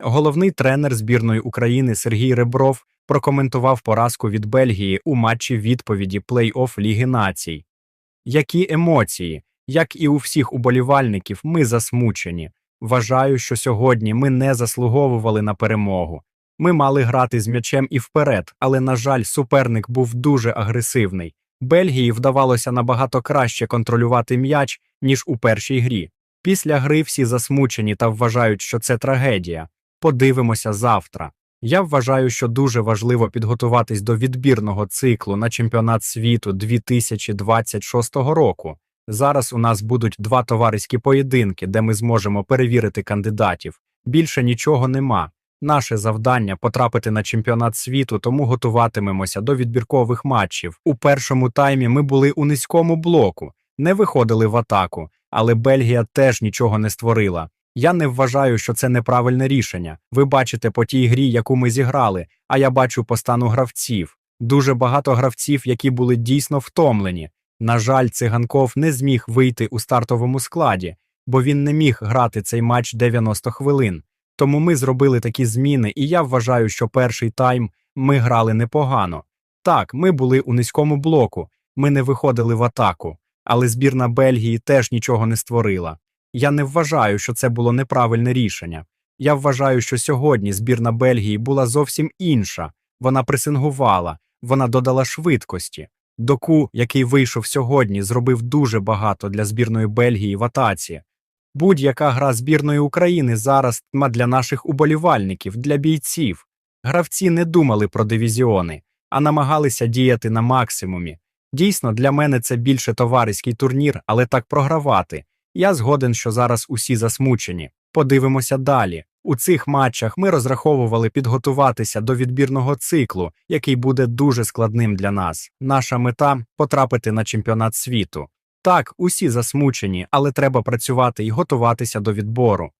Головний тренер збірної України Сергій Ребров прокоментував поразку від Бельгії у матчі відповіді плей-офф Ліги націй. Які емоції, як і у всіх уболівальників, ми засмучені. Вважаю, що сьогодні ми не заслуговували на перемогу. Ми мали грати з м'ячем і вперед, але, на жаль, суперник був дуже агресивний. Бельгії вдавалося набагато краще контролювати м'яч, ніж у першій грі. Після гри всі засмучені та вважають, що це трагедія. Подивимося завтра. Я вважаю, що дуже важливо підготуватись до відбірного циклу на чемпіонат світу 2026 року. Зараз у нас будуть два товариські поєдинки, де ми зможемо перевірити кандидатів. Більше нічого нема. Наше завдання потрапити на чемпіонат світу, тому готуватимемося до відбіркових матчів. У першому таймі ми були у низькому блоку, не виходили в атаку, але Бельгія теж нічого не створила. Я не вважаю, що це неправильне рішення. Ви бачите по тій грі, яку ми зіграли, а я бачу по стану гравців. Дуже багато гравців, які були дійсно втомлені. На жаль, циганков не зміг вийти у стартовому складі, бо він не міг грати цей матч 90 хвилин. Тому ми зробили такі зміни, і я вважаю, що перший тайм ми грали непогано. Так, ми були у низькому блоку, ми не виходили в атаку, але збірна Бельгії теж нічого не створила. Я не вважаю, що це було неправильне рішення. Я вважаю, що сьогодні збірна Бельгії була зовсім інша. Вона пресингувала, вона додала швидкості. Доку, який вийшов сьогодні, зробив дуже багато для збірної Бельгії в атаці. Будь-яка гра збірної України зараз тма для наших уболівальників, для бійців. Гравці не думали про дивізіони, а намагалися діяти на максимумі. Дійсно, для мене це більше товариський турнір, але так програвати. Я згоден, що зараз усі засмучені. Подивимося далі. У цих матчах ми розраховували підготуватися до відбірного циклу, який буде дуже складним для нас. Наша мета потрапити на чемпіонат світу. Так, усі засмучені, але треба працювати і готуватися до відбору.